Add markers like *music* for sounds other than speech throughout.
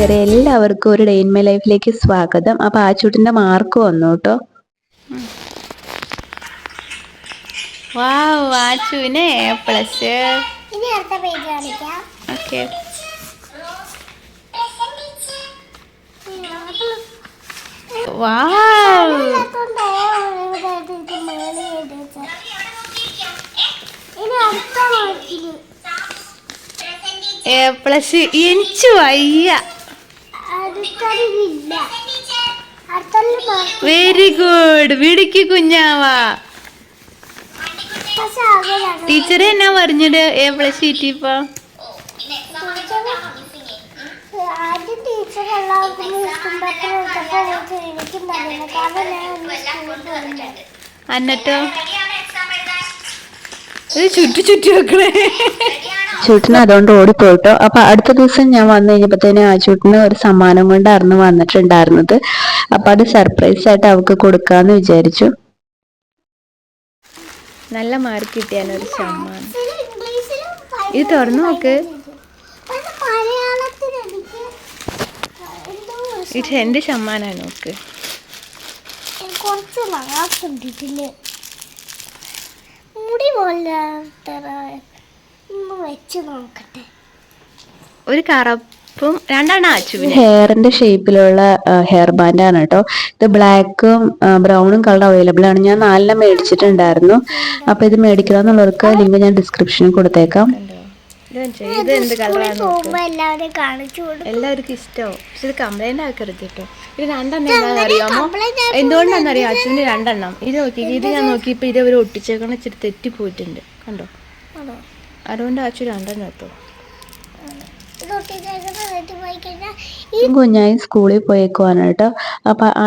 കൂട്ടുകാരെ എല്ലാവർക്കും ഒരു ഡേ ഇൻ മൈ ലൈഫിലേക്ക് സ്വാഗതം. അപ്പോൾ ആച്ചൂട്ടിന്റെ മാർക്ക് വന്നു കേട്ടോ. വാവ് വാച്ചുവിന് എ പ്ലസ് ഇനി അടുത്ത പേജ് കാണിക്കാം. ഓക്കെ. വാവ്. ഇനി അടുത്ത മാർക്കിൽ. എ പ്ലസ് എനിക്ക് വയ്യ. വെരി ഗുഡ് വിടിക്ക് കുഞ്ഞാവാ. ടീച്ചർ എന്നാ പറഞ്ഞത്? എ പ്ലസ് ഇപ്പൊ. ആദ്യം ടീച്ചർ എല്ലാവർക്കും എനിക്കും എന്നിട്ടോ ഇത് ചുറ്റി ചുറ്റി വെക്കണേ. ആച്ചൂട്ടിന് അതുകൊണ്ട് ഓടിപ്പോയിട്ടോ. അപ്പൊ അടുത്ത ദിവസം ഞാൻ വന്നു കഴിഞ്ഞപ്പോഴത്തേനും ആച്ചൂട്ടിന് ഒരു സമ്മാനം കൊണ്ടായിരുന്നു വന്നിട്ടുണ്ടായിരുന്നത്. അപ്പൊ അത് സർപ്രൈസ് ആയിട്ട് അവൾക്ക് കൊടുക്കാന്ന് വിചാരിച്ചു. നല്ല മാർക്ക് ഒരു സമ്മാനം. ഇത് തുറന്നു നോക്ക്. ഇത് എന്റെ സമ്മാനാണ് നോക്ക്. കുറച്ച് മാർക്ക് മുടി പോലെ ഒന്ന് വെച്ച് നോക്കട്ടെ. ഒരു കറുപ്പും രണ്ടെണ്ണം ആച്ചുവിന് ഹെയറിന്റെ ഷേപ്പിലുള്ള ഹെയർ ബാൻഡ് ആണ് കേട്ടോ. ഇത് ബ്ലാക്കും ബ്രൗണും കളർ അവൈലബിൾ ആണ്. ഞാൻ നാലെണ്ണം മേടിച്ചിട്ടുണ്ടായിരുന്നു. അപ്പൊ ഇത് മേടിക്കണമെന്നുള്ളവർക്ക് ലിങ്ക് ഞാൻ ഡിസ്ക്രിപ്ഷനിൽ കൊടുത്തേക്കാം. ഇത് കാണിച്ചോ? ഇത് എന്ത് കളറാണ് നോക്ക്? പോകുമ്പോ കാണിച്ചു കൊടുക്കും. എല്ലാവർക്കും ഇഷ്ടമാവും പക്ഷെ ഇത് കംപ്ലൈന്റ് ആക്കരുത് കേട്ടോ. ഇത് രണ്ടെണ്ണം എന്താണെന്ന് അറിയാമോ? എന്തുകൊണ്ടാണെന്നറിയാം അച്ഛന് രണ്ടെണ്ണം. ഇത് നോക്കി ഇത് ഞാൻ നോക്കിയപ്പോൾ ഇത് അവർ ഒട്ടിച്ചേക്കണ ഇച്ചിരി തെറ്റിപ്പോയിട്ടുണ്ട്. കണ്ടോ? അതുകൊണ്ട് ആച്ചു രണ്ടെണ്ണം കേട്ടോ കുഞ്ഞായി സ്കൂളിൽ പോയേക്കുവാണ് കേട്ടോ. അപ്പൊ ആ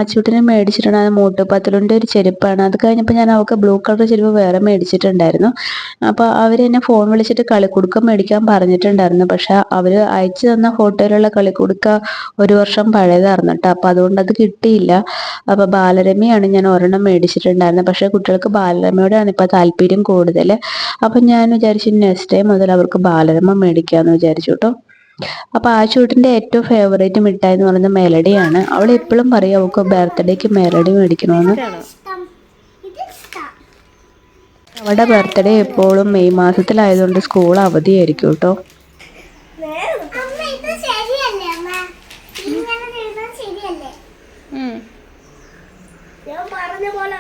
മേടിച്ചിട്ടുണ്ട് അത് മൂട്ടുപത്തിലുണ്ട് ഒരു ചെരുപ്പാണ്. അത് കഴിഞ്ഞപ്പോൾ ഞാൻ അവൾക്ക് ബ്ലൂ കളർ ചെരുപ്പ് വേറെ മേടിച്ചിട്ടുണ്ടായിരുന്നു. അപ്പോൾ അവർ എന്നെ ഫോൺ വിളിച്ചിട്ട് കളിക്കുടുക്ക മേടിക്കാൻ പറഞ്ഞിട്ടുണ്ടായിരുന്നു. പക്ഷെ അവർ അയച്ചു തന്ന ഫോട്ടോയിലുള്ള കളിക്കുടുക്ക ഒരു വർഷം പഴയതായിരുന്നു കേട്ടോ. അപ്പോൾ അതുകൊണ്ട് അത് കിട്ടിയില്ല. അപ്പോൾ ബാലരമയാണ് ഞാൻ ഒരെണ്ണം മേടിച്ചിട്ടുണ്ടായിരുന്നത്. പക്ഷേ കുട്ടികൾക്ക് ബാലരമയോടാണ് ഇപ്പോൾ താല്പര്യം കൂടുതൽ അപ്പം ഞാൻ വിചാരിച്ചു നെക്സ്റ്റ് ടൈം മുതൽ അവർക്ക് ബാലരമ മേടിക്കാമെന്ന് വിചാരിച്ചു കേട്ടോ. അപ്പൊ ആ ചൂട്ടിന്റെ ഏറ്റവും ഫേവറേറ്റ് മിഠായി എന്ന് പറയുന്നത് മെലഡിയാണ് അവൾ എപ്പോഴും പറയും അവൾക്ക് ബർത്ത്ഡേക്ക് മെലഡി മേടിക്കണമെന്ന് അവളുടെ ബർത്ത്ഡേ എപ്പോഴും മെയ് മാസത്തിലായതുകൊണ്ട് സ്കൂൾ അവധിയായിരിക്കും കേട്ടോ.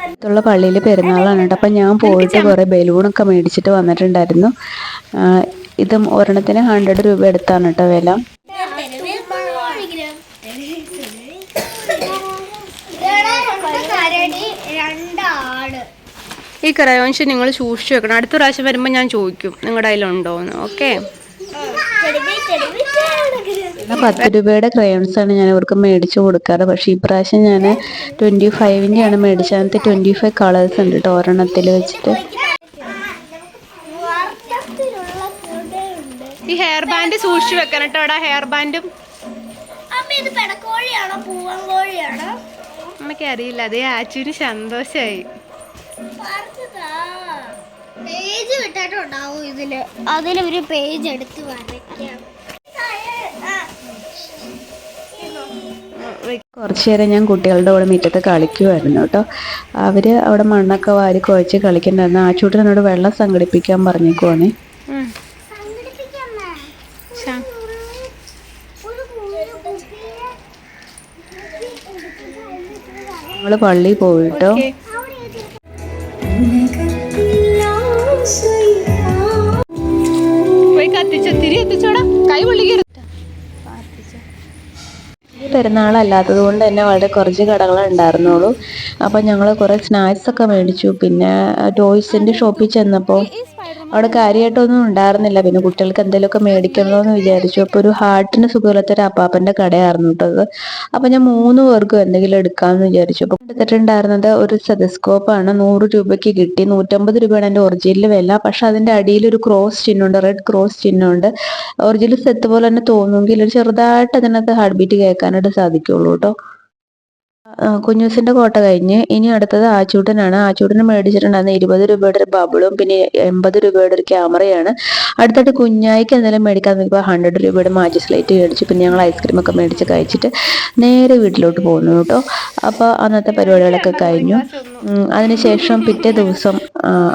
അടുത്തുള്ള പള്ളിയിൽ പെരുന്നാളാണ് കേട്ടോ. അപ്പം ഞാൻ പോയിട്ട് കുറേ ബലൂണൊക്കെ മേടിച്ചിട്ട് വന്നിട്ടുണ്ടായിരുന്നു. ഇത് ഒരെണ്ണത്തിന് ഹൺഡ്രഡ് രൂപ എടുത്താണ് കേട്ടോ വില. ഈ ക്രയോൺസ് നിങ്ങൾ സൂക്ഷിച്ചു വെക്കണം. അടുത്ത പ്രാവശ്യം വരുമ്പോൾ ഞാൻ ചോദിക്കും നിങ്ങളുടെ കയ്യിലുണ്ടോയെന്ന് ഓക്കെ? പിന്നെ പത്ത് രൂപയുടെ ക്രയോൺസ് ആണ് ഞാൻ അവർക്ക് മേടിച്ച് കൊടുക്കാറ്. പക്ഷെ ഈ പ്രാവശ്യം ഞാൻ ട്വന്റി ഫൈവിന്റെ ആണ് മേടിച്ചത്. അതിനകത്ത് ട്വന്റി ഫൈവ് കളേഴ്സ് ഉണ്ട് കേട്ടോ ഒരെണ്ണത്തിൽ വെച്ചിട്ട്. ഈ ഹെയർ ബാൻഡ് സൂക്ഷിച്ചു വെക്കണം കേട്ടോ അവിടെ ഹെയർ ബാൻഡും അമ്മ ഇത് പെടക്കോഴിയാണോ? പൂവൻ കോഴിയാണോ? അമ്മയ്ക്ക് അറിയില്ല അതേ ആച്ചുവിന് സന്തോഷമായി പേജ് വിട്ടിട്ടുണ്ടാവും ഇതിൽ. അതിലൊരു ഒരു പേജ് എടുത്ത് വരയ്ക്കാം. കുറച്ചു നേരം ഞാൻ കുട്ടികളുടെ കൂടെ മുറ്റത്ത് കളിക്കുമായിരുന്നു കേട്ടോ. അവർ അവിടെ മണ്ണൊക്കെ വാരി കുഴച്ച് കളിക്കണ്ടായിരുന്നു. ആ ചൂട്ടിനോട് വെള്ളം സംഘടിപ്പിക്കാൻ പറഞ്ഞേക്കുവാണേ ഉം. സംഘടിപ്പിക്കമ്മേ ശ- ഒരു കുഞ്ഞു കുട്ടിയെ ഞങ്ങൾ പള്ളിയിൽ പോയിട്ടോ ഓക്കേ. പോയി കത്തിച്ച തിരി എത്തിച്ചോടാ കൈ പള്ളി പോയിട്ടോ. പെരുന്നാളല്ലാത്തത് കൊണ്ട് തന്നെ വളരെ കുറച്ച് കടകളെ ഉണ്ടായിരുന്നുള്ളൂ. അപ്പം ഞങ്ങൾ കുറേ സ്നാക്സ് ഒക്കെ മേടിച്ചു. പിന്നെ ടോയ്സിന്റെ ഷോപ്പിൽ ചെന്നപ്പോൾ അവിടെ കാര്യമായിട്ടൊന്നും ഉണ്ടായിരുന്നില്ല. പിന്നെ കുട്ടികൾക്ക് എന്തെങ്കിലുമൊക്കെ മേടിക്കണമെന്ന് വിചാരിച്ചു. അപ്പോൾ ഒരു ഹാർട്ടിന് സുഖമില്ലാത്ത ഒരു അപ്പാപ്പന്റെ കടയായിരുന്നു കേട്ടത് അപ്പൊ ഞാൻ മൂന്ന് പേർക്കും എന്തെങ്കിലും എടുക്കാമെന്ന് വിചാരിച്ചു. അപ്പോൾ എടുത്തിട്ടുണ്ടായിരുന്നത് ഒരു സെതസ്കോപ്പാണ്. നൂറ് രൂപയ്ക്ക് കിട്ടി. നൂറ്റമ്പത് രൂപയാണ് എന്റെ ഒറിജിനൽ വില. പക്ഷെ അതിന്റെ അടിയിൽ ഒരു ക്രോസ് ചിഹ്നമുണ്ട്. റെഡ് ക്രോസ് ചിഹ്നമുണ്ട്. ഒറിജിനൽ സെറ്റ് പോലെ തന്നെ തോന്നുമെങ്കിൽ ഒരു ചെറുതായിട്ട് അതിനകത്ത് ഹാർട്ട് ബീറ്റ് കേൾക്കാനായിട്ട് സാധിക്കുള്ളൂ കേട്ടോ. കുഞ്ഞൂസിന്റെ കോട്ട കഴിഞ്ഞ് ഇനി അടുത്തത് ആച്ചൂട്ടനാണ്. ആച്ചൂട്ടന് മേടിച്ചിട്ടുണ്ടായിരുന്ന ഇരുപത് രൂപയുടെ ഒരു ബബിളും പിന്നെ എൺപത് രൂപയുടെ ഒരു ക്യാമറയാണ്. അടുത്തായിട്ട് കുഞ്ഞായിക്ക് എന്തെങ്കിലും മേടിക്കാൻ നോക്കിയപ്പോൾ ഹൺഡ്രഡ് രൂപയുടെ മാജി സ്ലൈറ്റ് മേടിച്ചു പിന്നെ ഞങ്ങൾ ഐസ്ക്രീം ഒക്കെ മേടിച്ച് കഴിച്ചിട്ട് നേരെ വീട്ടിലോട്ട് പോകുന്നു കേട്ടോ. അപ്പോൾ അന്നത്തെ പരിപാടികളൊക്കെ കഴിഞ്ഞു. അതിനുശേഷം പിറ്റേ ദിവസം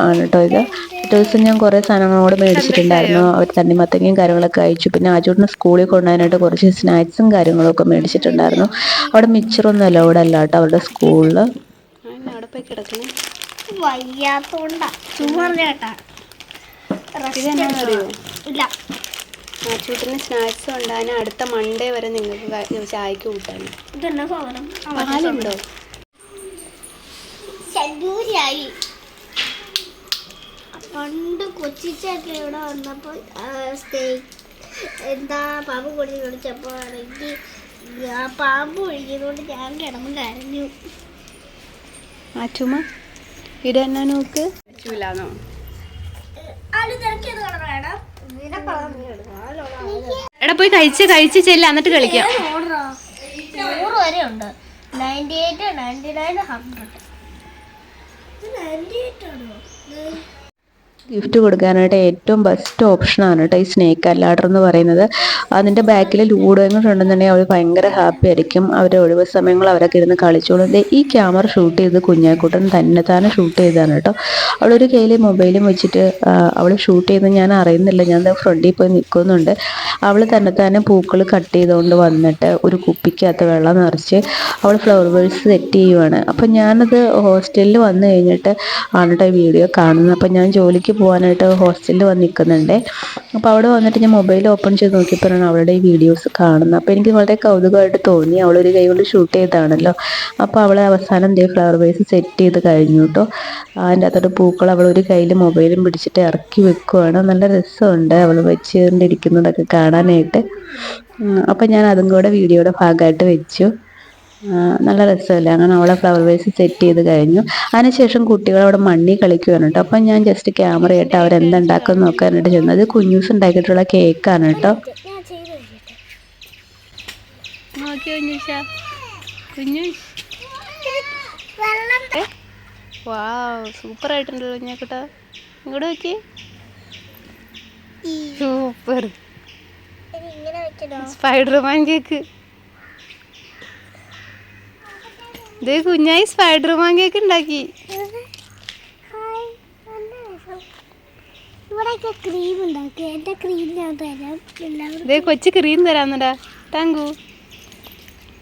ആണ് കേട്ടോ ഇത്. പിറ്റേ ദിവസം ഞാൻ കുറേ സാധനങ്ങളോട് മേടിച്ചിട്ടുണ്ടായിരുന്നു. അവർ തണ്ണിമത്തങ്ങയും കാര്യങ്ങളൊക്കെ അയച്ചു പിന്നെ ആജൂട്ടിന് സ്കൂളിൽ കൊണ്ടുപോകാനായിട്ട് കുറച്ച് സ്നാക്സും കാര്യങ്ങളൊക്കെ മേടിച്ചിട്ടുണ്ടായിരുന്നു. അവിടെ മിച്ചറൊന്നും അലൗഡ് അല്ല കേട്ടോ അവരുടെ സ്കൂളിൽ അവിടെ പോയി കിടക്കണേ? വയ്യാത്തോണ്ടാ. ചുമ്മാ കേട്ടാ. ഇതെന്നാണെന്നറിയോ ഇല്ല. ആച്ചൂട്ടിന് സ്നാക്സ് ഉണ്ടാകാൻ അടുത്ത മൺഡേ വരെ നിങ്ങൾക്ക് ചായക്ക് കൂട്ടാൻ. ഇതെന്നാ സാധനം? പാലുണ്ടോ? ശല്യൂരിയായി പണ്ട് കൊച്ചിച്ചൊക്കെ ഇവിടെ വന്നപ്പോൾ സ്റ്റേ എന്താ പാമ്പ് കൊടി കുടിച്ചപ്പോൾ ആണെങ്കിൽ ആ പാമ്പ് ഒഴുകിയതുകൊണ്ട് ഞാൻ കിടന്നു കരഞ്ഞു ആറ്റുമ ഇവിടെ എന്നാ നോക്ക്. എടാ. പോയി കഴിച്ച് കഴിച്ച് ചെല്ല എന്നിട്ട് കളിക്കാം. നൂറ് വരെ ഉണ്ട്. Ninety eight ninety nine hundred. ആണോ ഗിഫ്റ്റ് കൊടുക്കാനായിട്ട് ഏറ്റവും ബെസ്റ്റ് ഓപ്ഷനാണ് കേട്ടോ ഈ സ്നേക്ക് അല്ലാഡർ എന്ന് പറയുന്നത്. അതിന്റെ ബാക്കിൽ ലൂഡോയും കൂടെ ഉണ്ടെന്നുണ്ടെങ്കിൽ അവർ ഭയങ്കര ഹാപ്പി ആയിരിക്കും. അവരുടെ ഒഴിവ് സമയങ്ങൾ അവരൊക്കെ ഇരുന്ന് കളിച്ചോളും. ഈ ക്യാമറ ഷൂട്ട് ചെയ്ത് കുഞ്ഞാക്കൂട്ടൻ തന്നെ തന്നെ ഷൂട്ട് ചെയ്താണ് കേട്ടോ അവളൊരു കയ്യിൽ മൊബൈലും വെച്ചിട്ട് അവൾ ഷൂട്ട് ചെയ്ത് ഞാൻ അറിയുന്നില്ല. ഞാൻ ഫ്രണ്ടിൽ പോയി നിൽക്കുന്നുണ്ട് അവൾ തന്നെ തന്നെ പൂക്കൾ കട്ട് ചെയ്തുകൊണ്ട് വന്നിട്ട് ഒരു കുപ്പിക്കകത്ത് വെള്ളം നിറച്ച് അവൾ ഫ്ലവർ വേഴ്സ് സെറ്റ് ചെയ്യുവാണ്. അപ്പം ഞാനത് ഹോസ്റ്റലിൽ വന്നു കഴിഞ്ഞിട്ട് ആണ് കേട്ടോ വീഡിയോ കാണുന്നത്. അപ്പം ഞാൻ ജോലിക്ക് പോകാനായിട്ട് ഹോസ്റ്റലിൽ വന്ന് നിൽക്കുന്നുണ്ട്. അപ്പോൾ അവിടെ വന്നിട്ട് ഞാൻ മൊബൈൽ ഓപ്പൺ ചെയ്ത് നോക്കിയപ്പോഴാണ് അവളുടെ ഈ വീഡിയോസ് കാണുന്നത്. അപ്പോൾ എനിക്ക് വളരെ കൗതുകമായിട്ട് തോന്നി. അവളൊരു കൈ കൊണ്ട് ഷൂട്ട് ചെയ്താണല്ലോ അപ്പോൾ അവളെ അവസാനം ദേ ഫ്ലവർ വേസ് സെറ്റ് ചെയ്ത് കഴിഞ്ഞു കേട്ടോ. അതിന്റെ അകത്തോട്ട് പൂക്കൾ അവൾ ഒരു കയ്യിൽ മൊബൈലും പിടിച്ചിട്ട് ഇറക്കി വെക്കുവാണ്. നല്ല രസമുണ്ട് അവൾ വെച്ചുകൊണ്ടിരിക്കുന്നതൊക്കെ കാണാനായിട്ട്. അപ്പം ഞാൻ അതും കൂടെ വീഡിയോയുടെ ഭാഗമായിട്ട് വെച്ചു. നല്ല രസമല്ലേ? അങ്ങനെ അവളെ ഫ്ലവർ വേസ് സെറ്റ് ചെയ്ത് കഴിഞ്ഞു. അതിനുശേഷം കുട്ടികൾ അവിടെ മണ്ണി കളിക്കുകയാണ് കേട്ടോ. അപ്പം ഞാൻ ജസ്റ്റ് ക്യാമറ ഇട്ട് അവരെന്തുണ്ടാക്കും നോക്കാനായിട്ട് ചെന്നത് കുഞ്ഞൂസ് ഉണ്ടാക്കിയിട്ടുള്ള കേക്കാണ് കേട്ടോ. ഞാൻ വാവ് സൂപ്പർ ആയിട്ടുണ്ടല്ലോ കുഞ്ഞാക്കുട്ടാ. ഇങ്ങോട്ട് നോക്കി. സൂപ്പർ സ്പൈഡർമാൻ കേക്ക് ഇത് കുഞ്ഞായി സ്പൈഡർമാൻ കേക്ക് ഉണ്ടാക്കി. ഇതേ കൊച്ചു ക്രീം തരാന്നടാ താങ്കു.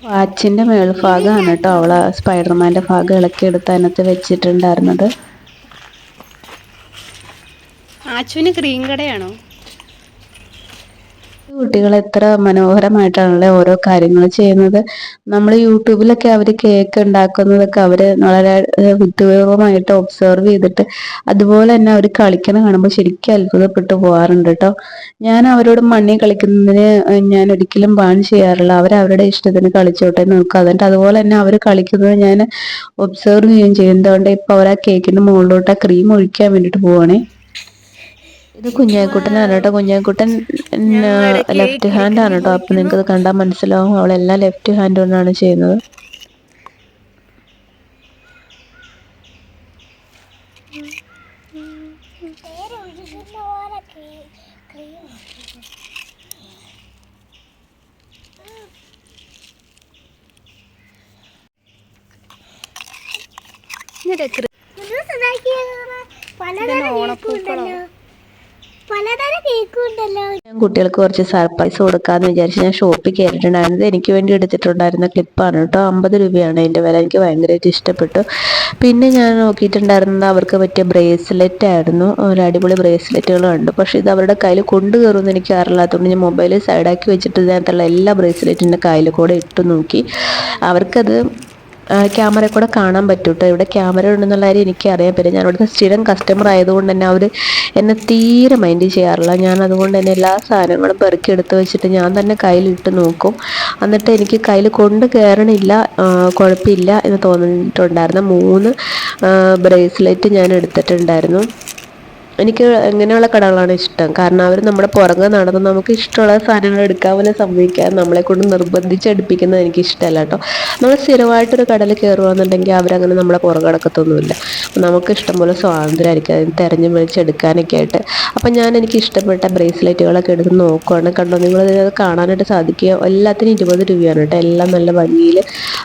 വാച്ചിന്റെ മേൾഭാഗമാണ് കേട്ടോ. അവളെ സ്പൈഡർമാന്റെ ഭാഗം ഇളക്കിയെടുത്ത് അതിനകത്ത് വെച്ചിട്ടുണ്ടായിരുന്നത്. ആച്ചുവിന് ക്രീം കടയാണോ? കുട്ടികൾ എത്ര മനോഹരമായിട്ടാണല്ലേ ഓരോ കാര്യങ്ങൾ ചെയ്യുന്നത്. നമ്മൾ യൂട്യൂബിലൊക്കെ അവർ കേക്ക് ഉണ്ടാക്കുന്നതൊക്കെ അവർ വളരെ ഏഹ്, ഒബ്സർവ് ചെയ്തിട്ട് അതുപോലെ തന്നെ അവർ കളിക്കണ കാണുമ്പോൾ ശരിക്കും അത്ഭുതപ്പെട്ടു പോകാറുണ്ട് കേട്ടോ. ഞാൻ അവരോട് മണ്ണി കളിക്കുന്നതിന് ഞാൻ ഒരിക്കലും ബാൺ ചെയ്യാറില്ല. അവർ അവരുടെ ഇഷ്ടത്തിന് കളിച്ചോട്ടെ നോക്കുക അതുപോലെ തന്നെ അവർ കളിക്കുന്നത് ഞാൻ ഒബ്സർവ് ചെയ്യുകയും ചെയ്യുന്നതുകൊണ്ട് ഇപ്പൊ അവർ ആ കേക്കിന്റെ മുകളിലോട്ട് ആ ക്രീം ഒഴിക്കാൻ വേണ്ടിയിട്ട് പോവാണേ ഇത് കുഞ്ഞാക്കുട്ടനാണ് കേട്ടോ. കുഞ്ഞാക്കുട്ടൻ ലെഫ്റ്റ് ഹാൻഡ് ആണ് കേട്ടോ. അപ്പൊ നിങ്ങൾക്ക് കണ്ടാൽ മനസ്സിലാവും. അവളെല്ലാം ലെഫ്റ്റ് ഹാൻഡ് കൊണ്ടാണ് ചെയ്യുന്നത്. ക്രീം പലതരം ഞാൻ കുട്ടികൾക്ക് കുറച്ച് സർപ്രൈസ് കൊടുക്കാന്ന് വിചാരിച്ച് ഞാൻ ഷോപ്പിൽ കയറിയിട്ടുണ്ടായിരുന്നത് എനിക്ക് വേണ്ടി എടുത്തിട്ടുണ്ടായിരുന്ന ക്ലിപ്പാണ് കേട്ടോ. അമ്പത് രൂപയാണ് അതിന്റെ വില. എനിക്ക് ഭയങ്കരമായിട്ട് ഇഷ്ടപ്പെട്ടു. പിന്നെ ഞാൻ നോക്കിയിട്ടുണ്ടായിരുന്നത് അവർക്ക് പറ്റിയ ബ്രേസ്ലെറ്റ് ആയിരുന്നു. ഒരു അടിപൊളി ബ്രേസ്ലെറ്റുകൾ ഉണ്ട് പക്ഷേ ഇത് അവരുടെ കയ്യിൽ കൊണ്ടു കയറുമെന്ന് എനിക്ക് അറിയില്ലാത്തതുകൊണ്ട് ഞാൻ മൊബൈൽ സൈഡാക്കി വെച്ചിട്ട് ഇതിനകത്തുള്ള എല്ലാ ബ്രേസ്ലെറ്റിന്റെ കയ്യിൽ കൂടെ ഇട്ട് നോക്കി. അവർക്കത് ക്യാമറ കൂടെ കാണാൻ പറ്റും കേട്ടോ ഇവിടെ ക്യാമറ ഉണ്ടെന്നുള്ള കാര്യം എനിക്കറിയാൻ പറ്റും ഞാൻ ഇവിടുത്തെ സ്ഥിരം കസ്റ്റമർ ആയതുകൊണ്ട് തന്നെ അവർ എന്നെ തീരെ മൈൻഡ് ചെയ്യാറില്ല. ഞാൻ അതുകൊണ്ട് തന്നെ എല്ലാ സാധനങ്ങളും പെറുക്കി എടുത്ത് വെച്ചിട്ട് ഞാൻ തന്നെ കയ്യിലിട്ട് നോക്കും. എന്നിട്ട് എനിക്ക് കയ്യിൽ കൊണ്ട് കയറണില്ല കുഴപ്പമില്ല എന്ന് തോന്നിയിട്ടുണ്ടായിരുന്നു. മൂന്ന് ബ്രേസ്ലെറ്റ് ഞാൻ എടുത്തിട്ടുണ്ടായിരുന്നു. എനിക്ക് ഇങ്ങനെയുള്ള കടകളാണ് ഇഷ്ടം? കാരണം അവർ നമ്മുടെ പുറകെ നടന്ന് നമുക്ക് ഇഷ്ടമുള്ള സാധനങ്ങൾ എടുക്കാൻ പോലെ സംഭവിക്കാൻ നമ്മളെ കൊണ്ട് നിർബന്ധിച്ചടുപ്പിക്കുന്നത് എനിക്ക് ഇഷ്ടമല്ല കേട്ടോ. നമ്മൾ സ്ഥിരമായിട്ടൊരു കടയിൽ കയറുകയാണെന്നുണ്ടെങ്കിൽ അവരങ്ങനെ നമ്മളെ പുറകെ അടക്കത്തൊന്നുമില്ല നമുക്ക് ഇഷ്ടംപോലെ സ്വാതന്ത്ര്യമായിരിക്കും. അതിന് തിരഞ്ഞു മേടിച്ചെടുക്കാനൊക്കെ ആയിട്ട്. അപ്പം ഞാൻ എനിക്ക് ഇഷ്ടപ്പെട്ട ബ്രേസ്ലെറ്റുകളൊക്കെ എടുത്ത് നോക്കുകയാണ് കണ്ടോ? നിങ്ങൾ അത് കാണാനായിട്ട് സാധിക്കുക. എല്ലാത്തിനും ഇരുപത് രൂപയാണ് കേട്ടോ. എല്ലാം നല്ല ഭംഗിയിൽ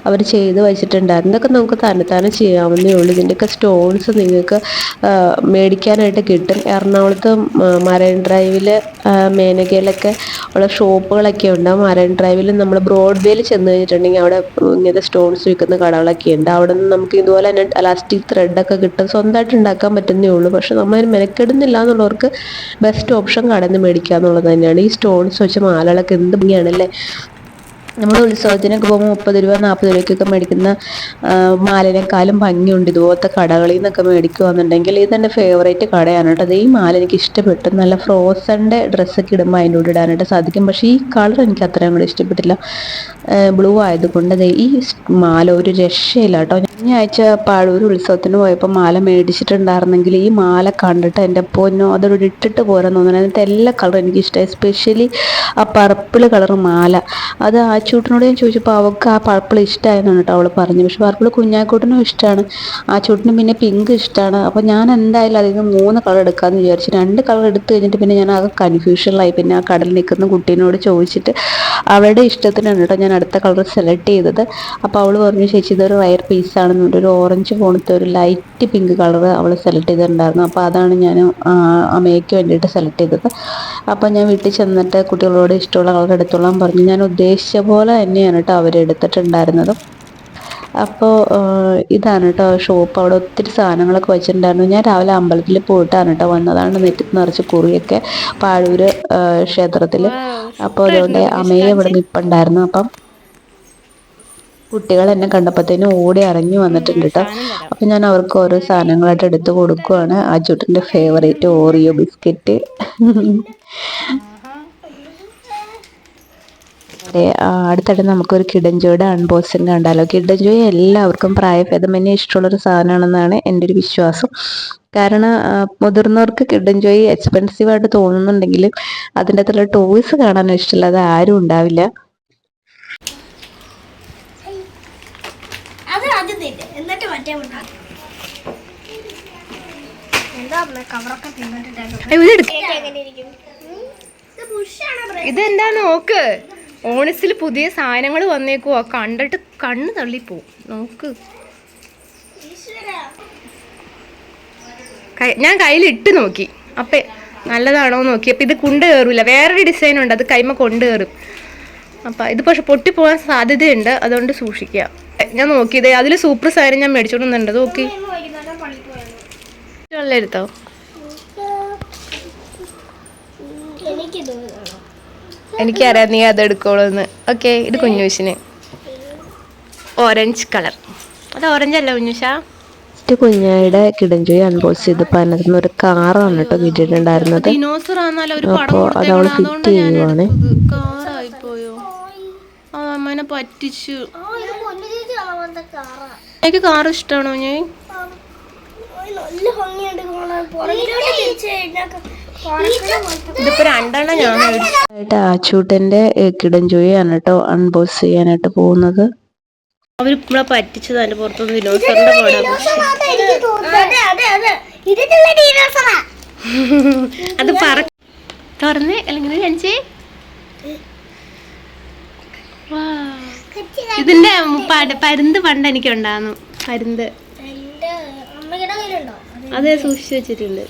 അവർ ചെയ്ത് വെച്ചിട്ടുണ്ടായിരുന്നു. ഇതൊക്കെ നമുക്ക് തന്നെ തന്നെ ചെയ്യാവുന്നേ ഉള്ളൂ. ഇതിന്റെയൊക്കെ സ്റ്റോൺസ് നിങ്ങൾക്ക് മേടിക്കാനായിട്ട് കിട്ടും. എറണാകുളത്ത് മ- മറൈൻ ഡ്രൈവിൽ മേനകയിലൊക്കെ ഉള്ള ഷോപ്പുകളൊക്കെ ഉണ്ട്. മറൈൻ ഡ്രൈവിൽ നമ്മൾ ബ്രോഡ്വേയിൽ ചെന്ന് കഴിഞ്ഞിട്ടുണ്ടെങ്കിൽ അവിടെ ഇങ്ങനത്തെ സ്റ്റോൺസ് വിൽക്കുന്ന കടകളൊക്കെ ഉണ്ട്. അവിടെ നിന്ന് നമുക്ക് ഇതുപോലെ തന്നെ അലാസ്റ്റിക് ത്രെഡൊക്കെ കിട്ടും. സ്വന്തമായിട്ട് ഉണ്ടാക്കാൻ പറ്റുന്നേ ഉള്ളൂ. പക്ഷെ നമ്മൾ മെനക്കെടുന്നില്ല എന്നുള്ളവർക്ക് ബെസ്റ്റ് ഓപ്ഷൻ കടന്ന് മേടിക്കുക എന്നുള്ളത് തന്നെയാണ്. ഈ സ്റ്റോൺസ് വെച്ച് മാലകളൊക്കെ എന്ത് ഭംഗിയാണല്ലേ? നമ്മുടെ ഉത്സവത്തിനൊക്കെ പോകുമ്പോൾ മുപ്പത് രൂപ നാൽപ്പത് രൂപയ്ക്കൊക്കെ മേടിക്കുന്ന മാലിനേക്കാളും ഭംഗിയുണ്ട്. ഇതുപോലത്തെ കടകളിൽ നിന്നൊക്കെ മേടിക്കുകയാണെന്നുണ്ടെങ്കിൽ എന്റെ ഫേവറേറ്റ് കടയാണ് കേട്ടോ. അത് ഈ മാല എനിക്ക് ഇഷ്ടപ്പെട്ടു. നല്ല ഫ്രോസന്റെ ഡ്രസ്സൊക്കെ ഇടുമ്പോൾ അതിന്റെ കൂടെ ഇടാനായിട്ട് സാധിക്കും. പക്ഷേ ഈ കളർ എനിക്ക് അത്രയും കൂടെ ഇഷ്ടപ്പെട്ടില്ല. ബ്ലൂ ആയതുകൊണ്ട് ദേ ഈ മാല ഒരു രക്ഷയില്ല കേട്ടോ. കഴിഞ്ഞ ആഴ്ച പാഴൂർ ഉത്സവത്തിന് പോയപ്പോൾ മാല മേടിച്ചിട്ടുണ്ടായിരുന്നെങ്കിൽ ഈ മാല കണ്ടിട്ട് എന്റെ പൊന്നോ അതൊരു ഇട്ടിട്ട് പോരാൻ തോന്നുന്നു. അതിനകത്ത് എല്ലാ കളറും എനിക്ക് ഇഷ്ടമായി എസ്പെഷ്യലി ആ പർപ്പിൾ കളർ മാല. അത് ആ ചൂട്ടിനോട് ഞാൻ ചോദിച്ചപ്പോൾ അവൾക്ക് ആ പർപ്പിൾ ഇഷ്ടമായെന്നാണ് കേട്ടോ അവൾ പറഞ്ഞു പക്ഷെ പർപ്പിൾ കുഞ്ഞാക്കൂട്ടിനും ഇഷ്ടമാണ്. ആ ചൂട്ടിനും പിന്നെ പിങ്ക് ഇഷ്ടമാണ്. അപ്പോൾ ഞാൻ എന്തായാലും അതിൽ നിന്ന് മൂന്ന് കളർ എടുക്കാമെന്ന് വിചാരിച്ചു. രണ്ട് കളർ എടുത്തു കഴിഞ്ഞിട്ട് പിന്നെ ഞാൻ ആകെ കൺഫ്യൂഷനിലായി. പിന്നെ ആ കടലിൽ നിൽക്കുന്ന കുട്ടീനോട് ചോദിച്ചിട്ട് അവളുടെ ഇഷ്ടത്തിനാണ് കേട്ടോ ഞാൻ അടുത്ത കളർ സെലക്ട് ചെയ്തത്. അപ്പോൾ അവൾ പറഞ്ഞു ചേച്ചി ഇതൊരു റയർ പീസാണെന്ന് ഒരു ഓറഞ്ച് പോണത്തെ ഒരു ലൈറ്റ് പിങ്ക് കളർ അവൾ സെലക്ട് ചെയ്തിട്ടുണ്ടായിരുന്നു. അപ്പോൾ അതാണ് ഞാൻ അമ്മയ്ക്ക് വേണ്ടിയിട്ട് സെലക്ട് ചെയ്തത്. അപ്പോൾ ഞാൻ വീട്ടിൽ ചെന്നിട്ട് കുട്ടികളോട് ഇഷ്ടമുള്ള കളർ എടുത്തോളാൻ പറഞ്ഞു ഞാൻ ഉദ്ദേശിച്ച പോലെ തന്നെയാണ് കേട്ടോ അവർ എടുത്തിട്ടുണ്ടായിരുന്നത്. അപ്പോൾ ഇതാണ് കേട്ടോ ഷോപ്പ്. അവിടെ ഒത്തിരി സാധനങ്ങളൊക്കെ വെച്ചിട്ടുണ്ടായിരുന്നു. ഞാൻ രാവിലെ അമ്പലത്തിൽ പോയിട്ടാണ് കേട്ടോ വന്നതാണ്. നെറ്റി നിറച്ച് കുറിയൊക്കെ പാഴൂര് ക്ഷേത്രത്തിൽ അപ്പോൾ അതുകൊണ്ട് അമ്മയെ ഇവിടെ നിൽപ്പുണ്ടായിരുന്നു അപ്പം കുട്ടികൾ എന്നെ കണ്ടപ്പോഴത്തേനും ഓടി ഇറങ്ങി വന്നിട്ടുണ്ട് കേട്ടോ അപ്പം ഞാൻ അവർക്ക് ഓരോ സാധനങ്ങളായിട്ട് എടുത്ത് കൊടുക്കുവാണ്. ആ ചുട്ടിന്റെ ഫേവറേറ്റ് ഓറിയോ ബിസ്ക്കറ്റ്. അടുത്തിടെ നമുക്കൊരു കിടഞ്ചോയുടെ അൺബോക്സിങ് കണ്ടാലോ? കിടഞ്ചോയ എല്ലാവർക്കും പ്രായഭേദമന്യേ ഇഷ്ടമുള്ളൊരു സാധനമാണെന്നാണ് എന്റെ ഒരു വിശ്വാസം. കാരണം മുതിർന്നവർക്ക് കിഡൻജോയ് എക്സ്പെൻസീവ് ആയിട്ട് തോന്നുന്നുണ്ടെങ്കിലും അതിന്റെ അകത്തുള്ള ടോയ്സ് ആരും ഉണ്ടാവില്ല. അത് ആദ്യം തിന്നെ. എന്നിട്ട് മറ്റേ ഉണ്ടാകും ഇതെന്താ നോക്ക് ഓണസിൽ പുതിയ സാധനങ്ങൾ വന്നേക്കുവാ. കണ്ടിട്ട് കണ്ണ് തള്ളിപ്പോവും. നോക്ക്. ഞാൻ കയ്യിൽ ഇട്ട് നോക്കി. അപ്പേ നല്ലതാണോ നോക്കി. അപ്പം ഇത് കൊണ്ട് കയറൂല വേറൊരു ഡിസൈൻ ഉണ്ട്. അത് കൈമ കൊണ്ട് കയറും അപ്പം ഇത് പക്ഷെ പൊട്ടിപ്പോകാൻ സാധ്യതയുണ്ട്. അതുകൊണ്ട് സൂക്ഷിക്കുക. ഞാൻ നോക്കിയത് അതിൽ സൂപ്പർ സാധനം ഞാൻ മേടിച്ചോണ്ടുണ്ട് നോക്കി. വെള്ളം എടുത്തോ? എനിക്ക് തോന്നുന്നു. എനിക്കറിയാം നീ അത് എടുക്കോളൂന്ന് ഓക്കെ ഇത് കുഞ്ഞുഷിന് ഓറഞ്ച് കളർ അത് ഓറഞ്ച് അല്ല കുഞ്ഞൂഷ ഫസ്റ്റ് കുഞ്ഞായുടെ കിടഞ്ചോയി അൺബോക്സ് ചെയ്തപ്പോൾ അതിനകത്ത് നിന്ന് ഒരു കാറാണ് കേട്ടോ കിട്ടിയിട്ടുണ്ടായിരുന്നത്. ദിനോസർ ആണെന്നല്ല ഒരു പടം അപ്പോൾ അത് അവൾ ഫിറ്റ് അതുകൊണ്ട് ഞാൻ ചെയ്യുവാണ്. കാറായി പോയോ ആ അമ്മേനെ പറ്റിച്ചു. എനിക്ക് കാർ ഇഷ്ടമാണോ ഞാൻ ഓയ് നല്ല ഭംഗിയുണ്ട് ഇതിപ്പോ രണ്ടെണ്ണം ഞാൻ ആയിട്ട് ആച്ചൂട്ടന്റെ കിടഞ്ചോയാണ് കേട്ടോ അൺബോക്സ് ചെയ്യാനായിട്ട് പോകുന്നത്. അവർ നമ്മളെ പറ്റിച്ചത് അതിന്റെ പുറത്തൊന്നും ദിനോസറിന്റെ പടം. എനിക്ക് അതെ പറ തുറന്ന് അല്ലെങ്കിൽ കാണിച്ചേ ഇതിന്റെ പരുന്ത് പണ്ട് എനിക്ക് ഉണ്ടായിരുന്നു പരുന്ത്. അത് സൂക്ഷിച്ചു വെച്ചിട്ടുണ്ട്.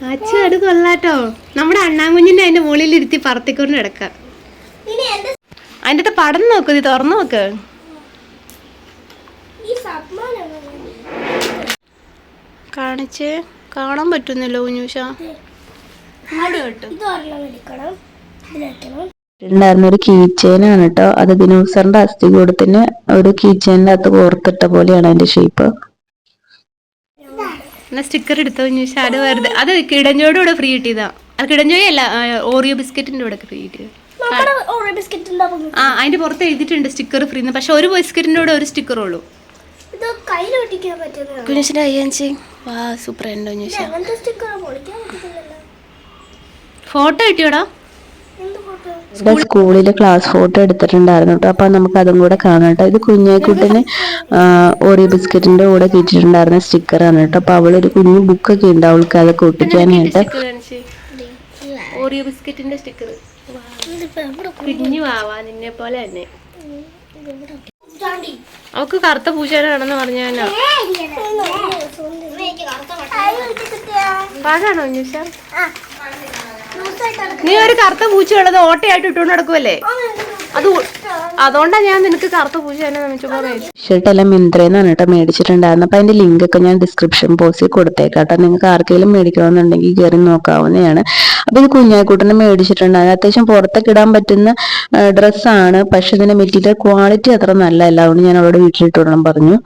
അച്ഛ അത് കൊള്ളാട്ടോ. നമ്മുടെ അണ്ണാങ്കുഞ്ഞിന്റെ അതിന്റെ മുകളിൽ ഇരുത്തി പറത്തിക്കൊണ്ട് കിടക്കാം അതിന്റെ അകത്ത് പടം നോക്ക് ഇത് തുറന്നു നോക്ക്. കാണിച്ച് കാണാൻ പറ്റുന്നല്ലോ കുഞ്ഞൂഷ ഉണ്ടായിരുന്ന ഒരു കീ ചെയിനാണ് കേട്ടോ അത് ദിനോസറിന്റെ അസ്ഥി കൂടത്തിന് ഒരു കീ ചെയിനിന്റെ അകത്ത് കോർത്തിട്ട പോലെയാണ് അതിന്റെ ഷേപ്പ് എന്നാ സ്റ്റിക്കർ എടുത്തോ? ചോദിച്ചാൽ അത് വെറുതെ അത് കിടഞ്ചോയുടെ കൂടെ ഫ്രീ കിട്ടിയതാ. അത് കിടഞ്ചോയ അല്ല ഓറിയോ ബിസ്ക്കറ്റിന്റെ കൂടെ ഫ്രീ കിട്ടിയത്. ആ അതിന്റെ പുറത്ത് എഴുതിയിട്ടുണ്ട് സ്റ്റിക്കർ ഫ്രീ എന്ന് പക്ഷെ ഒരു ബിസ്ക്കറ്റിന്റെ കൂടെ ഒരു സ്റ്റിക്കർ ഉള്ളൂ. അയ്യഞ്ചി വാ സൂപ്പർ ഉണ്ടോ കുഞ്ഞുശ ഫോട്ടോ കിട്ടിയോടാ? സ്കൂളിൽ ക്ലാസ് ഫോട്ടോ എടുത്തിട്ടുണ്ടായിരുന്നു കേട്ടോ അപ്പൊ നമുക്ക് അതും കൂടെ കാണാം കേട്ടോ ഇത് കുഞ്ഞായിക്കുട്ടിന് ഓറിയോ ബിസ്ക്കറ്റിന്റെ കൂടെ കിട്ടിയിട്ടുണ്ടായിരുന്ന സ്റ്റിക്കറാണ് കേട്ടോ അപ്പൊ അവളൊരു കുഞ്ഞു ബുക്ക് ഒക്കെ ഉണ്ട് അവൾക്ക് അതൊക്കെ ഒട്ടിക്കാനായിട്ട് ഓറിയോ സ്റ്റിക്കർ. കുഞ്ഞു നിന്നെ പോലെ തന്നെ. അവക്ക് കറുത്ത പൂച്ചേനാണെന്ന് പറഞ്ഞ പാടാണോ കുഞ്ഞുശ നീ ഒരു കറുത്ത പൂച്ച ഉള്ളത് ഓട്ടയായിട്ട് ഇട്ടുകൊണ്ട് നടക്കുമല്ലേ അത് ഉ- അതുകൊണ്ടാ ഞാൻ നിനക്ക് കറുത്ത പൂച്ച തന്നെ നമിച്ചപ്പോ ഷർട്ട് എല്ലാം മിന്ത്രയെന്നാണ് കേട്ടോ മേടിച്ചിട്ടുണ്ടായിരുന്നത് അപ്പൊ അതിന്റെ ലിങ്ക് ഒക്കെ ഞാൻ ഡിസ്ക്രിപ്ഷൻ ബോക്സിൽ കൊടുത്തേക്കാം കേട്ടോ. നിങ്ങൾക്ക് ആർക്കെങ്കിലും മേടിക്കണമെന്നുണ്ടെങ്കിൽ കയറി നോക്കാവുന്നതാണ്. അപ്പൊ ഇത് കുഞ്ഞാക്കൂട്ടിന് മേടിച്ചിട്ടുണ്ടായിരുന്നു അത്യാവശ്യം പുറത്തൊക്കെ ഇടാൻ പറ്റുന്ന ഡ്രസ്സാണ് പക്ഷെ ഇതിന്റെ മെറ്റീരിയൽ ക്വാളിറ്റി അത്ര നല്ലതല്ല. അതുകൊണ്ട് ഞാൻ അവളോട് വീട്ടിലിട്ടോണം പറഞ്ഞു.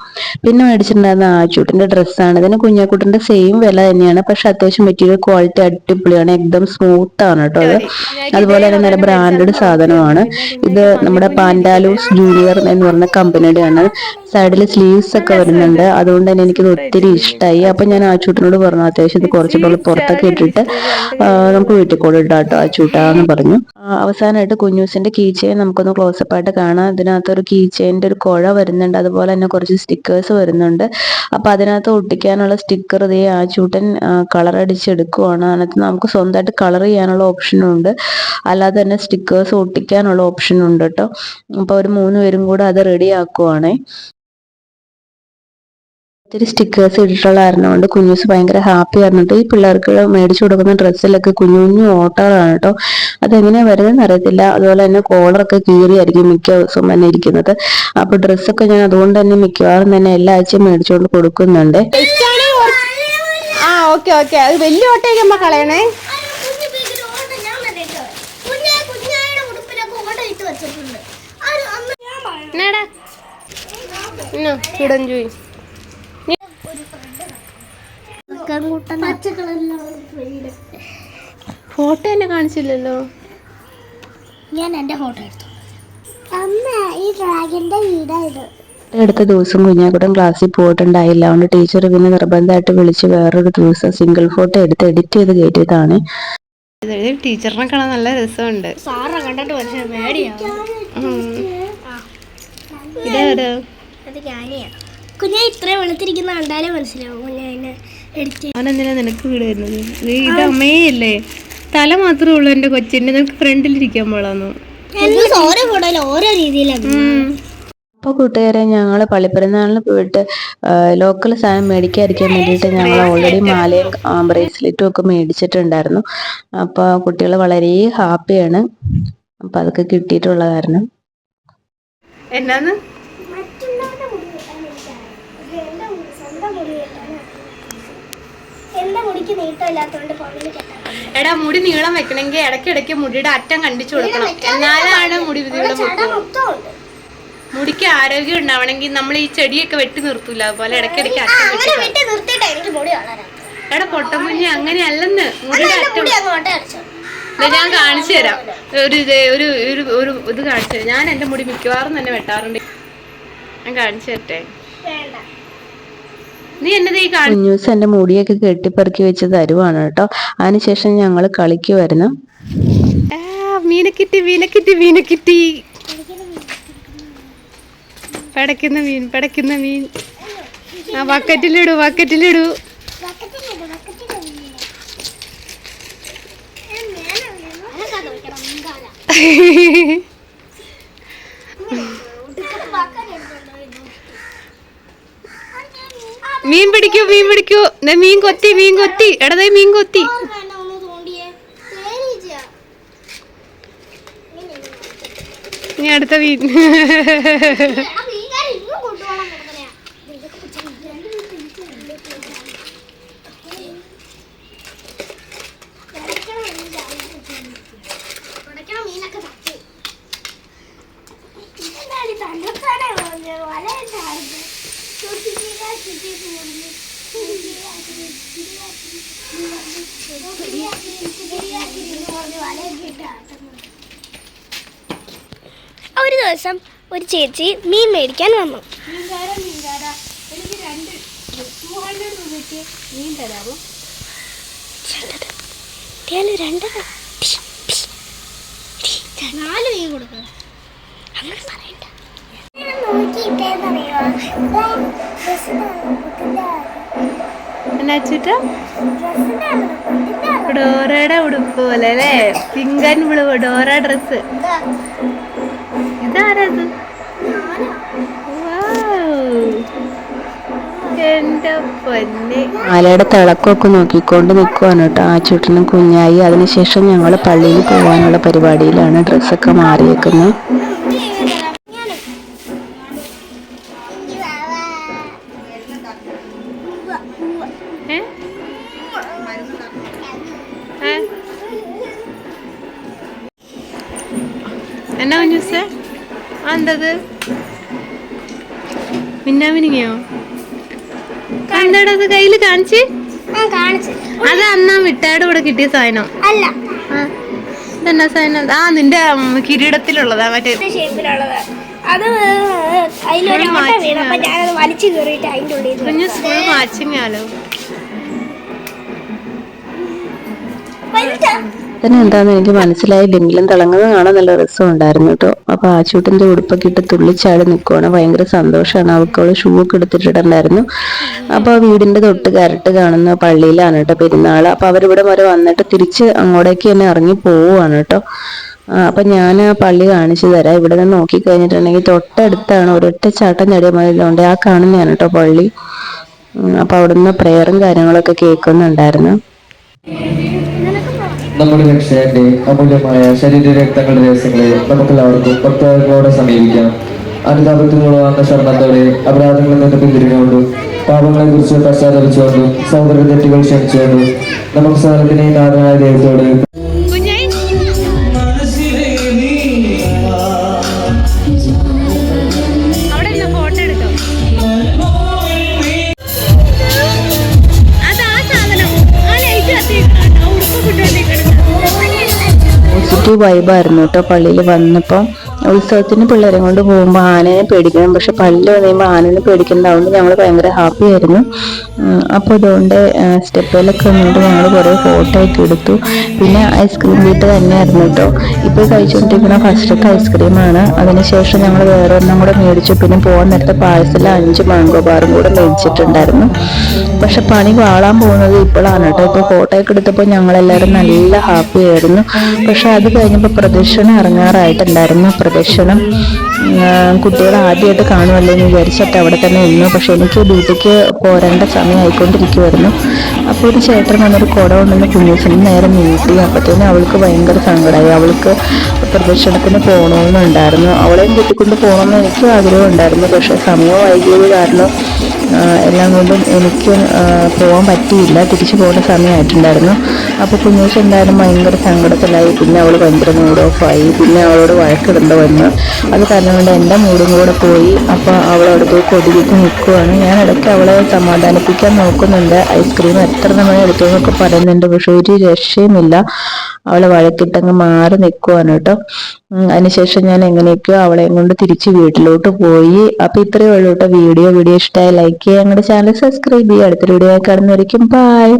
പിന്നെ മേടിച്ചിട്ടുണ്ടായിരുന്ന ആച്ചൂട്ടിന്റെ ഡ്രസ്സാണ് ഇതിന് കുഞ്ഞാക്കൂട്ടിന്റെ സെയിം വില തന്നെയാണ്. പക്ഷെ അത്യാവശ്യം മെറ്റീരിയൽ ക്വാളിറ്റി അടിപൊളിയാണ്. എക്ദം സ്മൂത്ത് ആണ് കേട്ടോ അത്. അതുപോലെ തന്നെ നല്ല ബ്രാൻഡഡ് സാധനമാണ്. ഇത് നമ്മുടെ പാൻഡാലൂസ് ജൂനിയർ എന്ന് പറഞ്ഞ കമ്പനിയുടെയാണ്. സൈഡിൽ സ്ലീവ്സ് ഒക്കെ വരുന്നുണ്ട്. അതുകൊണ്ട് തന്നെ എനിക്കിത് ഒത്തിരി ഇഷ്ടമായി അപ്പൊ ഞാൻ ആ ചൂട്ടിനോട് പറഞ്ഞു അത്യാവശ്യം ഇത് കുറച്ചുകൂടെ പുറത്തൊക്കെ ഇട്ടിട്ട് നമുക്ക് വീട്ടിൽ കൂടെ ഇടാം കേട്ടോ ആ ചൂട്ടാന്ന് പറഞ്ഞു. അവസാനമായിട്ട് കുഞ്ഞൂസിന്റെ കീ ചെയിൻ നമുക്കൊന്ന് ക്ലോസപ്പ് ആയിട്ട് കാണാം. അതിനകത്ത് ഒരു കീ ചെയിന്റെ ഒരു കുഴ വരുന്നുണ്ട്. അതുപോലെ തന്നെ കുറച്ച് സ്റ്റിക്കേഴ്സ് വരുന്നുണ്ട്. അപ്പൊ അതിനകത്ത് ഒട്ടിക്കാനുള്ള സ്റ്റിക്കർ ഇതേ ആ ചൂട്ടൻ കളർ അടിച്ചെടുക്കുവാണ്. അതിനകത്ത് നമുക്ക് സ്വന്തമായിട്ട് കളർ ചെയ്യാനുള്ള ഓപ്ഷനും ഉണ്ട്. അല്ലാതെ തന്നെ സ്റ്റിക്കേഴ്സ് ഒട്ടിക്കാനുള്ള ഓപ്ഷനും ഉണ്ട് കേട്ടോ. അപ്പൊ ഒരു മൂന്ന് പേരും കൂടെ അത് റെഡി ആക്കുവാണേ. ഒത്തിരി സ്റ്റിക്കേഴ്സ് ഇട്ടിട്ടുള്ള കാരണം കൊണ്ട് കുഞ്ഞൂസ് ഭയങ്കര ഹാപ്പി ആയിരുന്നുണ്ട് ഈ പിള്ളേർക്ക് മേടിച്ചു കൊടുക്കുന്ന ഡ്രസ്സിലൊക്കെ കുഞ്ഞു കുഞ്ഞു ഓട്ടകളാണ് കേട്ടോ അതെങ്ങനെയാ വരുന്നതെന്ന് അറിയത്തില്ല അതുപോലെ തന്നെ കോളറൊക്കെ കീറിയായിരിക്കും മിക്ക ദിവസവും തന്നെ ഇരിക്കുന്നത് അപ്പൊ ഡ്രസ്സൊക്കെ ഞാൻ അതുകൊണ്ട് തന്നെ മിക്കവാറും തന്നെ എല്ലാ ആഴ്ചയും മേടിച്ചുകൊണ്ട് കൊടുക്കുന്നുണ്ട് ആ ഓക്കെ ഓക്കെ അത് വലിയ ഓട്ടയൊക്കെ കളയണേ കുഞ്ഞു ബേഗിൽ ഓട്ട ഞാൻ തന്നെ ഇട്ടു. കുഞ്ഞാ കുഞ്ഞായുടെ ഉടുപ്പിലൊക്കെ ഓട്ട ഇട്ട് വെച്ചിട്ടുണ്ട് അത് അന്ന് ഞാൻ പറഞ്ഞു എന്നാടാ ചുടഞ്ചുയി പച്ച കളറിലാണ് ഫ്രീഡ് ഫോട്ടോ എന്നെ കാണിച്ചില്ലല്ലോ? ഞാൻ എന്റെ ഫോട്ടോ എടുത്തു. അമ്മ ഈ ഡ്രാഗന്റെ വീടാ ഇത് അടുത്ത ദിവസം കുഞ്ഞാക്കുട്ടൻ ക്ലാസ്സിൽ പോയിട്ടുണ്ടായില്ല. അതുകൊണ്ട് ടീച്ചർ പിന്നെ നിർബന്ധമായിട്ട് വിളിച്ച് വേറൊരു ദിവസം സിംഗിൾ ഫോട്ടോ എടുത്ത് എഡിറ്റ് ചെയ്ത് കയറ്റിയതാണ്. ടീച്ചറിനെ കാണാൻ നല്ല രസമുണ്ട്. സാറെ കണ്ടിട്ട് പക്ഷേ ഞാനിയാ. കുഞ്ഞെ ഇത്രയും വെളുത്തിരിക്കുന്ന കണ്ടാലേ മനസ്സിലാവും. കുഞ്ഞെ അവനെന്തിനാ നിനക്ക് വീട് വരുന്നത്? ഇത് അമ്മയല്ലേ തല മാത്രമേ ഉള്ളൂ എന്റെ കൊച്ചിന്റെ നിനക്ക് ഫ്രണ്ടിലിരിക്കാൻ പോളാന്നു ഓരോ ഫോട്ടോയിൽ ഓരോ രീതിയിലാണ് അപ്പോൾ കൂട്ടുകാരെ ഞങ്ങൾ പള്ളിപ്പെരുന്നാളിന് പോയിട്ട് ലോക്കൽ സാധനം മേടിക്കാതിരിക്കാൻ വേണ്ടിയിട്ട് ഞങ്ങൾ ഓൾറെഡി മാലയും ബ്രേസ്ലെറ്റും ഒക്കെ മേടിച്ചിട്ടുണ്ടായിരുന്നു. അപ്പോൾ കുട്ടികൾ വളരെ ഹാപ്പിയാണ്. അപ്പൊ അതൊക്കെ കിട്ടിയിട്ടുള്ള കാരണം. എന്നാന്ന്? എന്റെ മുടിക്ക് ഫോണിൽ എടാ മുടി നീളം വെക്കണമെങ്കിൽ ഇടയ്ക്കിടയ്ക്ക് മുടിയുടെ അറ്റം കണ്ടിച്ചു കൊടുക്കണം. എന്നാലാണ് മുടി നീളം മുടിക്ക് ആരോഗ്യം ഉണ്ടാവണമെങ്കിൽ നമ്മൾ ഈ ചെടിയൊക്കെ വെട്ടി നിർത്തൂല. അതുപോലെ ഇടയ്ക്കിടയ്ക്ക് അറ്റം എടാ പൊട്ടമുഞ്ഞി അങ്ങനെയല്ലെന്ന്. മുടിയുടെ അറ്റം ഞാൻ കാണിച്ചു തരാം. ഒരു ഇത് ഒരു ഒരു ഒരു ഇത് കാണിച്ചു തരാം. ഞാൻ എന്റെ മുടി മിക്കവാറും തന്നെ വെട്ടാറുണ്ട്. ഞാൻ കാണിച്ചു തരട്ടെ? വേണ്ട. നീ എന്നതീ കുഞ്ഞൂസ് എന്റെ മുടിയൊക്കെ കെട്ടിപ്പറക്കി വെച്ച് തരുവാണ് കേട്ടോ. അതിനുശേഷം ഞങ്ങൾ കളിക്ക് വരുന്നു. മീനക്കിട്ടി മീനക്കിട്ടി മീനക്കിട്ടി. പടക്കുന്ന മീൻ പടക്കുന്ന മീൻ. ആ ബക്കറ്റിലിടൂ ബക്കറ്റിലിടൂ ബക്കറ്റിലിട്, ബക്കറ്റിലിട് മീനെ. ഞാൻ മേലെ വീണു. അനക്കാതെ വെക്കണം, മീൻകാല. ഉടുക്കത്തെ ബക്കറ്റ് എടുത്തോണ്ട് വരുന്നു. ആ, മീൻ പിടിക്കൂ മീൻ പിടിക്കൂ മീൻ കൊത്തി മീൻ കൊത്തി എടതേ മീൻ കൊത്തി. ഇനി അടുത്ത മീൻ *laughs* ഒരു ചേച്ചി മീൻ മേടിക്കാൻ വന്നു. മീൻകാര മീൻകാര മീൻ തരാമോ രണ്ടര നാല് മീൻ അങ്ങനെ പറയണ്ട. ഡോറയുടെ ഉടുപ്പ് പോലെ അല്ലേ? Pink and blue Dora dress ഇതാരത് എന്റെ പൊന്നെ മാലയുടെ തിളക്കമൊക്കെ നോക്കിക്കൊണ്ട് നിൽക്കുവാണ് കേട്ടോ. ആ ചുട്ടിനും കുഞ്ഞായി. അതിനുശേഷം ഞങ്ങൾ പള്ളിയിൽ പോകാനുള്ള പരിപാടിയിലാണ്. ഡ്രസ്സൊക്കെ മാറിയേക്കുന്നത്? എന്നാ കുഞ്ഞുസേ? ആ എന്തത്? മിന്നാമിനിങ്ങയോ? എന്താടാ അത് കയ്യിൽ കാണിച്ച്? അത് അന്നാ മിഠായിയുടെ കൂടെ കിട്ടിയ സാധനം. അല്ല. ആ. ഇതെന്നാ സാധനം? ആ നിന്റെ കിരീടത്തിലുള്ളതാ മറ്റേ. അത് അതിലൊരു ഓട്ട വീണ് അപ്പൊ ഞാനത് വലിച്ചു കയറിയിട്ട് അതിന്റെ ഉള്ളിൽ കുഞ്ഞു സ്കൂൾ മാച്ചിങ്ങാലോ വലുതാ. എന്താണെന്ന് എനിക്ക് മനസ്സിലായില്ലെങ്കിലും തിളങ്ങുന്നത് കാണാൻ നല്ല രസം ഉണ്ടായിരുന്നു കേട്ടോ. അപ്പൊ ആച്ചൂട്ടിന്റെ ഉടുപ്പൊക്കെ ഇട്ട് തുള്ളിച്ചാടി നിൽക്കുവാണ് ഭയങ്കര സന്തോഷമാണ്. അവൾക്ക് അവൾ ഷൂ ഒക്കെ എടുത്തിട്ടുണ്ടായിരുന്നു അപ്പൊ ആ വീടിന്റെ തൊട്ട് കരട്ട് കാണുന്ന പള്ളിയിലാണ് കേട്ടോ പെരുന്നാൾ അപ്പൊ അവരിവിടെ വരെ വന്നിട്ട് തിരിച്ച് അങ്ങോട്ടേക്ക് തന്നെ ഇറങ്ങി പോവുകയാണ് കേട്ടോ. അപ്പൊ ഞാൻ ആ പള്ളി കാണിച്ചു തരാം. ഇവിടെ നിന്ന് നോക്കി കഴിഞ്ഞിട്ടുണ്ടെങ്കിൽ തൊട്ടടുത്താണ് ഒരൊറ്റ ചാട്ടം ചടിയ ആ കാണുന്നതാണ് കേട്ടോ പള്ളി. അപ്പൊ അവിടുന്ന് പ്രേയറും കാര്യങ്ങളൊക്കെ കേൾക്കുന്നുണ്ടായിരുന്നു. നമ്മുടെ രക്ഷകന്റെ അമൂല്യമായ ശരീര രക്തങ്ങളുടെ രഹസ്യങ്ങളെ നമുക്കെല്ലാവർക്കും ഭക്തകളോടെ സമീപിക്കാം. അനുതാപത്തിനുള്ള ശർമ്മത്തോടെ അപരാധങ്ങളിൽ നിന്ന് പിന്തിരിഞ്ഞുകൊണ്ടും പാപങ്ങളെ കുറിച്ച് പശ്ചാത്തലിച്ചുകൊണ്ടും സൗന്ദര്യ തെറ്റുകൾ ക്ഷമിച്ചുകൊണ്ടും നമുക്ക് സഹനത്തിനെ നാഥനായ ദൈവത്തോട് വൈബായിരുന്നു കേട്ടോ പള്ളിയിൽ വന്നപ്പോൾ ഉത്സവത്തിന് പിള്ളേരെ കൊണ്ട് പോകുമ്പോൾ ആനേനെ പേടിക്കണം. പക്ഷെ പല്ല് വന്നുകഴിയുമ്പോൾ ആനേനെ പേടിക്കുന്നതാകുമ്പോൾ ഞങ്ങൾ ഭയങ്കര ഹാപ്പി ആയിരുന്നു. അപ്പോൾ അതുകൊണ്ട് സ്റ്റെപ്പിലൊക്കെ നിന്നിട്ട് ഞങ്ങൾ കുറേ ഫോട്ടോ ഒക്കെ എടുത്തു. പിന്നെ ഐസ്ക്രീം വീട്ട് തന്നെയായിരുന്നു കേട്ടോ ഇപ്പോൾ കഴിച്ചുകൊണ്ടിരിക്കുന്ന ഫസ്റ്റത്തെ ഐസ്ക്രീമാണ് അതിനുശേഷം ഞങ്ങൾ വേറെ ഒന്നും കൂടെ മേടിച്ചു. പിന്നെ പോകാൻ നേരത്തെ പായസത്തിൽ അഞ്ച് മാംഗോ ബാറും കൂടെ മേടിച്ചിട്ടുണ്ടായിരുന്നു. പക്ഷെ പണി വാളാൻ പോകുന്നത് ഇപ്പോഴാണ് കേട്ടോ ഇപ്പോൾ ഫോട്ടോ ഒക്കെ എടുത്തപ്പോൾ ഞങ്ങളെല്ലാവരും നല്ല ഹാപ്പി ആയിരുന്നു. പക്ഷെ അത് കഴിഞ്ഞപ്പോൾ പ്രദക്ഷിണം ഇറങ്ങാറായിട്ടുണ്ടായിരുന്നു. പ്രദക്ഷിണം കുട്ടികൾ ആദ്യമായിട്ട് കാണുമല്ലോ എന്ന് വിചാരിച്ചിട്ട് അവിടെ തന്നെ നിന്നു. പക്ഷെ എനിക്ക് ഡ്യൂട്ടിക്ക് പോരേണ്ട സമയം ആയിക്കൊണ്ടിരിക്കുമായിരുന്നു അപ്പോൾ ഒരു ചേട്ടൻ വന്നൊരു കുട കൊണ്ടുവന്ന് കുഞ്ഞൂസിന് നേരെ നീട്ടി. അപ്പോഴത്തേനും അവൾക്ക് ഭയങ്കര സങ്കടമായി അവൾക്ക് പ്രദക്ഷിണത്തിന് പോകണമെന്നുണ്ടായിരുന്നു. അവളെയും കൂട്ടിക്കൊണ്ട് പോകണമെന്ന് എനിക്കും ആഗ്രഹം ഉണ്ടായിരുന്നു പക്ഷെ സമയം വൈകിയത് കാരണം എല്ലാം കൊണ്ടും എനിക്ക് പോകാൻ പറ്റിയില്ല. തിരിച്ചു പോകേണ്ട സമയമായിട്ടുണ്ടായിരുന്നു. അപ്പോൾ കുഞ്ഞൂസ് എന്തായാലും ഭയങ്കര സങ്കടത്തിലായി. പിന്നെ അവൾ ഭയങ്കര മൂഡ് ഓഫായി പിന്നെ അവളോട് വഴക്കിടേണ്ട വന്നു. അത് കാരണം കൊണ്ട് എന്റെ മൂഡും കൂടെ പോയി. അപ്പോൾ അവളവിടെ പോയി കൊതിവിട്ട് നിൽക്കുവാണ് ഞാൻ ഇടയ്ക്ക് അവളെ സമാധാനിപ്പിക്കാൻ നോക്കുന്നുണ്ട്. ഐസ്ക്രീം എത്ര നമ്മൾ എടുത്തു എന്നൊക്കെ പറയുന്നുണ്ട്. പക്ഷേ ഒരു രക്ഷയുമില്ല. അവളെ വഴക്കിട്ടങ്ങ് മാറി നിൽക്കുവാണ് കേട്ടോ. അതിനുശേഷം ഞാൻ എങ്ങനെയൊക്കെയോ അവളെയും കൊണ്ട് തിരിച്ച് വീട്ടിലോട്ട് പോയി. അപ്പൊ ഇത്രയേ ഉള്ളൂ കേട്ടോ വീഡിയോ. വീഡിയോ ഇഷ്ടമായി ലൈക്ക് ചെയ്യുക. ഞങ്ങളുടെ ചാനൽ സബ്സ്ക്രൈബ് ചെയ്യുക. അടുത്ത വീഡിയോ കാണുന്നവരിക്കും ബൈ